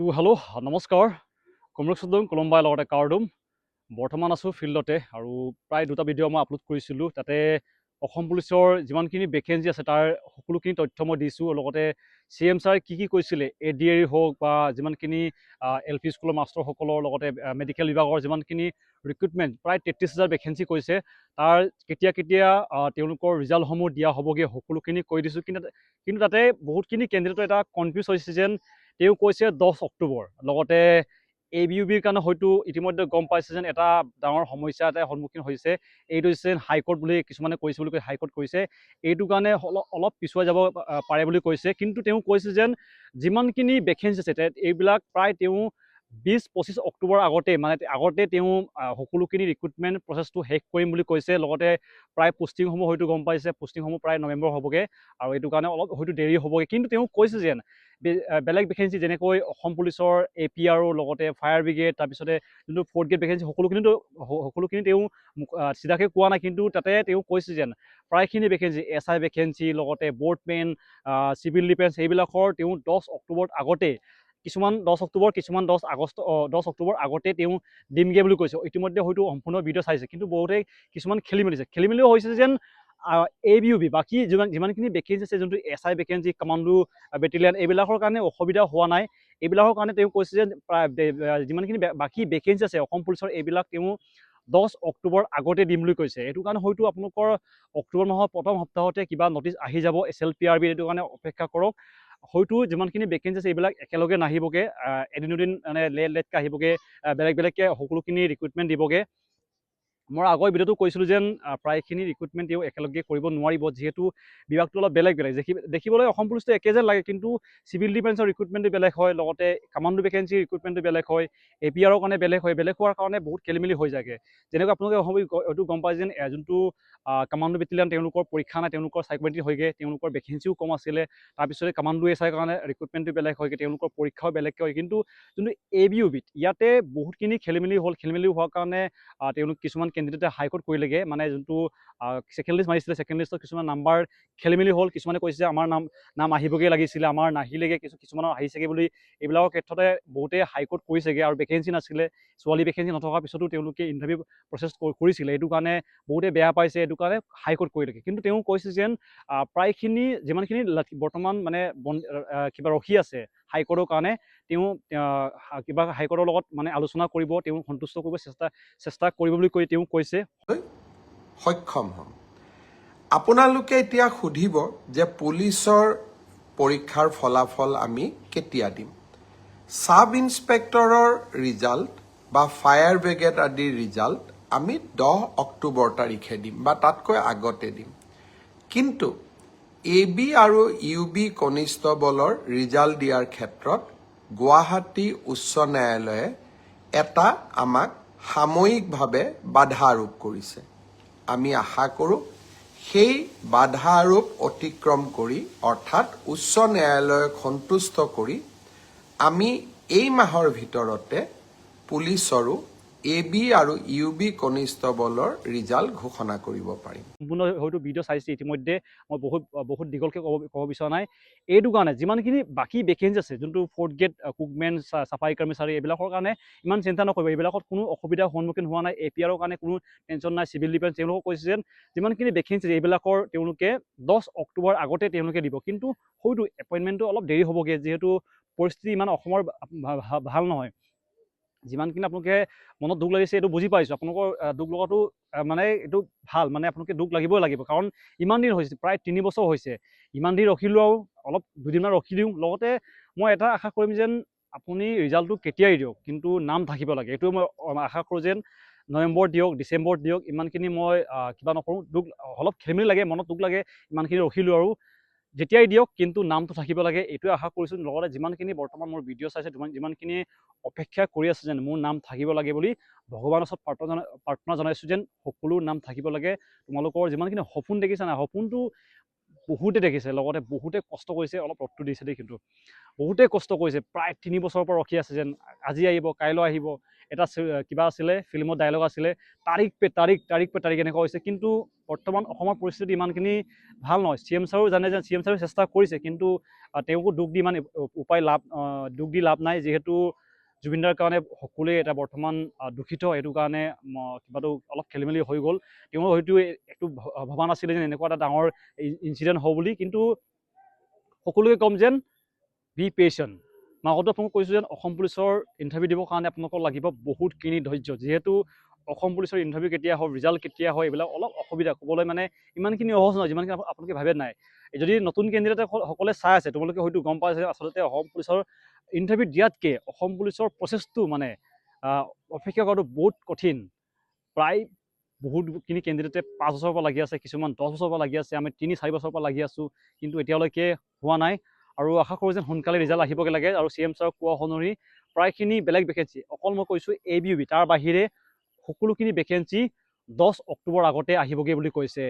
তো হেল্ল' নমস্কাৰ। কুমৰুক চুদুম কোলম্বাই লগতে কাৰ্ডুম। বৰ্তমান আছোঁ ফিল্ডতে আৰু প্ৰায় দুটা ভিডিঅ' মই আপলোড কৰিছিলোঁ। তাতে অসম পুলিচৰ যিমানখিনি ভেকেঞ্চি আছে, তাৰ সকলোখিনি তথ্য মই দিছোঁ। লগতে চি এম ছাৰে কি কি কৈছিলে এ ডি এৰি হওক বা যিমানখিনি এল পি স্কুলৰ মাষ্টৰসকলৰ লগতে মেডিকেল বিভাগৰ যিমানখিনি ৰিক্ৰুটমেণ্ট প্ৰায় তেত্ৰিছ হাজাৰ ভেকেঞ্চি কৈছে। তাৰ কেতিয়া কেতিয়া তেওঁলোকৰ ৰিজাল্টসমূহ দিয়া হ'বগৈ সকলোখিনি কৈ দিছোঁ। কিন্তু কিন্তু তাতে বহুতখিনি কেণ্ডিডেটৰ এটা কনফিউজ হৈছে যেন তেওঁ কৈছে দহ অক্টোবৰ। লগতে এ বি ইউ বিৰ কাৰণে হয়তো ইতিমধ্যে গম পাইছে যেন এটা ডাঙৰ সমস্যা এটা সন্মুখীন হৈছে। এইটো হৈছে হাইকোৰ্ট বুলি কিছুমানে কৈছে বুলি কৈ হাইকোৰ্ট কৈছে। এইটো কাৰণে অলপ অলপ পিছুৱাই যাব পাৰে বুলি কৈছে। কিন্তু তেওঁ কৈছে যেন যিমানখিনি ভেকেঞ্চি আছে এইবিলাক প্ৰায় তেওঁ বিছ পঁচিছ অক্টোবৰ আগতে মানে আগতে তেওঁ সকলোখিনি ৰিক্ৰুটমেণ্ট প্ৰচেছটো শেষ কৰিম বুলি কৈছে। লগতে প্ৰায় পোষ্টিংসমূহ হয়তো গম পাইছে। পোষ্টিংসমূহ প্ৰায় নৱেম্বৰ হ'বগৈ। আৰু এইটো কাৰণে অলপ হয়তো দেৰি হ'বগৈ। কিন্তু তেওঁ কৈছে যেন বেলেগ ভেকেঞ্চি যেনেকৈ অসম পুলিচৰ এ পি আৰ লগতে ফায়াৰ ব্ৰিগেড তাৰপিছতে যোনটো ফ'ৰ্থ গ্ৰেড ভেকেঞ্চি সকলোখিনিতো সকলোখিনি তেওঁ চিধাকৈ কোৱা নাই, কিন্তু তাতে তেওঁ কৈছে যেন প্ৰায়খিনি ভেকেঞ্চি এছ আই ভেকেঞ্চি লগতে বৰ্ডমেন চিভিল ডিফেন্স এইবিলাকৰ তেওঁ দহ অক্টোবৰত আগতে, কিছুমান দহ অক্টোবৰ কিছুমান দহ আগষ্ট দহ অক্টোবৰ আগতে তেওঁ দিমগে বুলি কৈছে। ইতিমধ্যে হয়তো সম্পূৰ্ণ ভিডিঅ' চাইছে। কিন্তু বহুতে কিছুমান খেলি মেলিছে খেলি মেলিও হৈছে যেন এ বি ইউ বি বাকী যিমান যিমানখিনি ভেকেঞ্চি আছে যোনটো S I vacancy commando battalion এইবিলাকৰ কাৰণে অসুবিধা হোৱা নাই। এইবিলাকৰ কাৰণে তেওঁ কৈছে যে প্ৰায় যিমানখিনি বাকী ভেকেঞ্চি আছে অসম পুলিচৰ এইবিলাক তেওঁ দহ অক্টোবৰ আগতে দিম বুলি কৈছে। এইটো কাৰণে হয়তো আপোনালোকৰ অক্টোবৰ মাহৰ প্ৰথম সপ্তাহতে কিবা নটিচ আহি যাব S L P R B এইটো কাৰণে অপেক্ষা কৰক। হয়তো যিমানখিনি ভেকেঞ্চি আছে এইবিলাক একেলগে নাহিবগৈ এদিন দুদিন মানে লেট লেটকৈ আহিবগৈ আহ, বেলেগ বেলেগকৈ সকলোখিনি ৰিক্ৰুটমেণ্ট দিবগৈ। মই আগৰ ভিডিঅ'টো কৈছিলোঁ যেন প্ৰায়খিনি ৰিক্ৰুটমেণ্ট তেওঁ একেলগে কৰিব নোৱাৰিব, যিহেতু বিভাগটো অলপ বেলেগ বেলেগ। দেখি, দেখিবলৈ অসম পুলিচটো একে যেন লাগে, কিন্তু চিভিল ডিফেন্সৰ ৰিক্ৰুটমেণ্টটো বেলেগ হয়, লগতে কামাণ্ডো ভেকেঞ্চি ৰিক্ৰুটমেণ্টটো বেলেগ হয় এ পি আৰৰ কাৰণে বেলেগ হয়, বেলেগ হোৱাৰ কাৰণে বহুত খেলি মেলি হৈ যায়গৈ। যেনেকৈ আপোনালোকে অসম- এইটো গম পায় যেন যোনটো কামাণ্ডো বেটেলিয়ান তেওঁলোকৰ পৰীক্ষা নাই, তেওঁলোকৰ চাইকমেণ্ট্ৰি হয়গৈ, তেওঁলোকৰ ভেকেঞ্চিও কম আছিলে, তাৰপিছতে কামাণ্ডো এছ আইৰ কাৰণে ৰিক্ৰুটমেণ্টটো বেলেগ হয়গৈ, তেওঁলোকৰ পৰীক্ষাও বেলেগকৈ হয়, কিন্তু যোনটো এ বি ইউ বিত ইয়াতে বহুতখিনি খেলি মেলি হ'ল খেলি মেলি হোৱাৰ কাৰণে তেওঁলোক কিছুমান কেণ্ডিডেটে হাইকোৰ্ট কৰিলেগৈ। মানে যোনটো ছেকেণ্ড লিষ্ট মাৰিছিলে ছেকেণ্ড লিষ্টত কিছুমান নাম্বাৰ খেলি মেলি হ'ল। কিছুমানে কৈছে আমাৰ নাম নাম আহিবগৈ লাগিছিলে, আমাৰ নাহিলেগৈ, কিছু, কিছুমানৰ আহিছেগৈ বুলি। এইবিলাকৰ ক্ষেত্ৰতে বহুতে হাইকোৰ্ট কৰিছেগৈ আৰু ভেকেঞ্চি নাছিলে। ছোৱালী ভেকেঞ্চি নথকাৰ পিছতো তেওঁলোকে ইণ্টাৰভিউ প্ৰচেছ কৰিছিলে। এইটো কাৰণে বহুতে বেয়া পাইছে, এইটো কাৰণে হাইকোৰ্ট কৰিলেগৈ। কিন্তু তেওঁ কৈছে যেন প্ৰায়খিনি, যিমানখিনি বৰ্তমান মানে বন কিবা ৰখি আছে হাইকোৰ্টৰ কাৰণে তেওঁ কিবা হাইকোৰ্টৰ লগত মানে আলোচনা কৰিব তেওঁ সন্তুষ্ট কৰিব চেষ্টা চেষ্টা কৰিব বুলি কৈ তেওঁ কৈছে। সক্ষম হ'ম। আপোনালোকে এতিয়া সুধিব যে পুলিচৰ পৰীক্ষাৰ ফলাফল আমি কেতিয়া দিম? ছাব ইনস্পেক্টৰৰ ৰিজাল্ট বা ফায়াৰ ব্ৰিগেড আদিৰ ৰিজাল্ট আমি দহ অক্টোবৰ তাৰিখে দিম বা তাতকৈ আগতে দিম। কিন্তু এ বি আৰু ইউ বি কনিষ্টবলৰ ৰিজাল্ট দিয়াৰ ক্ষেত্ৰত গুৱাহাটী উচ্চ ন্যায়ালয়ে এটা আমাক সাময়িকভাৱে বাধা আৰোপ কৰিছে। আমি আশা কৰোঁ সেই বাধা আৰোপ অতিক্ৰম কৰি অৰ্থাৎ উচ্চ ন্যায়ালয়ক সন্তুষ্ট কৰি আমি এই মাহৰ ভিতৰতে পুলিচৰো এ বি আৰু ইউ বি কনিষ্টবলৰ ৰিজাল্ট ঘোষণা কৰিব পাৰিম। সম্পূৰ্ণ হয়তো ভিডিঅ' চাইছে ইতিমধ্যে মই বহুত বহুত দীঘলকৈ ক'ব ক'ব বিচৰা নাই। এইটো কাৰণে যিমানখিনি বাকী ভেকেঞ্চি আছে যোনটো ফ'ৰ্থ গ্ৰেড কুকমেন চাফাই কৰ্মচাৰী এইবিলাকৰ কাৰণে ইমান চিন্তা নকৰিব। এইবিলাকত কোনো অসুবিধাৰ সন্মুখীন হোৱা নাই। এ পি আৰৰ কাৰণে কোনো টেনশ্যন নাই। চিভিল ডিফেন্স তেওঁলোকক কৈছে যেন যিমানখিনি ভেকেঞ্চি এইবিলাকৰ তেওঁলোকে দহ অক্টোবৰ আগতে তেওঁলোকে দিব। কিন্তু হয়তো এপইণ্টমেণ্টটো অলপ দেৰি হ'বগৈ যিহেতু পৰিস্থিতি ইমান অসমৰ ভাল নহয়। যিমানখিনি আপোনালোকে মনত দুখ লাগিছে এইটো বুজি পাইছোঁ। আপোনালোকৰ দুখ লগাটো মানে এইটো ভাল মানে আপোনালোকে দুখ লাগিবই লাগিব। কাৰণ ইমান দিন হৈছে প্ৰায় তিনি বছৰ হৈছে। ইমান দিন ৰখিলোঁ আৰু অলপ দুদিনমান ৰখি দিওঁ। লগতে মই এটা আশা কৰিম যেন আপুনি ৰিজাল্টটো কেতিয়াই দিয়ক কিন্তু নাম থাকিব লাগে। এইটো মই আশা কৰোঁ যেন নৱেম্বৰ দিয়ক ডিচেম্বৰত দিয়ক ইমানখিনি মই কিবা নকৰোঁ। দুখ অলপ খেলি মেলি লাগে মনত দুখ লাগে ইমানখিনি ৰখিলোঁ আৰু যেতিয়াই দিয়ক, কিন্তু নামটো থাকিব লাগে। এইটোৱে আশা কৰিছোঁ। লগতে যিমানখিনি বৰ্তমান মোৰ ভিডিঅ' চাইছে, যিমান, যিমানখিনি অপেক্ষা কৰি আছে যেন মোৰ নাম থাকিব লাগে বুলি ভগৱানৰ ওচৰত প্ৰাৰ্থনা জনাই প্ৰাৰ্থনা জনাইছোঁ যেন সকলো নাম থাকিব লাগে। তোমালোকৰ যিমানখিনি সপোন দেখিছা নাই সপোনটো বহুতে দেখিছে, লগতে বহুতে কষ্ট কৰিছে, অলপ ৰ'দটো দিছে দেই কিন্তু। বহুতে কষ্ট কৰিছে। প্ৰায় তিনি বছৰৰ পৰা ৰখি আছে যেন। আজি আহিব, কাইলৈ আহিব। এটা কিবা আছিলে ফিল্মত ডায়লগ আছিলে তাৰিখ পে তাৰিখ তাৰিখ পে তাৰিখ এনেকুৱা হৈছে। কিন্তু বৰ্তমান অসমৰ পৰিস্থিতি ইমানখিনি ভাল নহয়। চি এম ছাৰো জানে যে চি এম ছাৰে চেষ্টা কৰিছে। কিন্তু তেওঁকো দুখ দি ইমান উপায় লাভ দুখ দি লাভ নাই। যিহেতু জুবিনদাৰ কাৰণে সকলোৱে এটা বৰ্তমান দূষিত এইটো কাৰণে কিবাটো অলপ খেলি মেলি হৈ গ'ল। তেওঁ হয়তো এ- একো ভ- ভবা নাছিলে যে এনেকুৱা এটা ডাঙৰ ইনচিডেণ্ট হ'ব বুলি। কিন্তু সকলোকে ক'ম যেন বি পেচেণ্ট আগতে আপোনালোকক কৈছোঁ যেন অসম পুলিচৰ ইণ্টাৰভিউ দিবৰ কাৰণে আপোনালোকৰ লাগিব বহুতখিনি ধৈৰ্য। যিহেতু অসম পুলিচৰ ইণ্টাৰভিউ কেতিয়া হয় ৰিজাল্ট কেতিয়া হয় এইবিলাক অলপ অসুবিধা। ক'বলৈ মানে ইমানখিনি সহজ নহয় যিমানখিনি আপো- আপোনালোকে ভাবে নাই। যদি নতুন কেণ্ডিডেট সকলে চাই আছে তোমালোকে হয়তো গম পাইছে আচলতে অসম পুলিচৰ ইণ্টাৰভিউ দিয়াতকৈ অসম পুলিচৰ প্ৰচেছটো মানে অপেক্ষা কৰাটো বহুত কঠিন। প্ৰায় বহুতখিনি কেণ্ডিডেটে পাঁচ বছৰৰ পৰা লাগি আছে কিছুমান দহ বছৰৰ পৰা লাগি আছে আমি তিনি চাৰি বছৰৰ পৰা লাগি আছোঁ কিন্তু এতিয়ালৈকে হোৱা নাই। আৰু আশা কৰোঁ যেন সোনকালে ৰিজাল্ট আহিবগৈ লাগে আৰু চি এম ছাৰক কোৱা অনুসৰি প্ৰায়খিনি বেলেগ ভেকেঞ্চি অকল মই কৈছোঁ এ বি ইউ বি তাৰ বাহিৰে সকলোখিনি ভেকেঞ্চি দহ অক্টোবৰ আগতে আহিবগৈ বুলি কৈছে।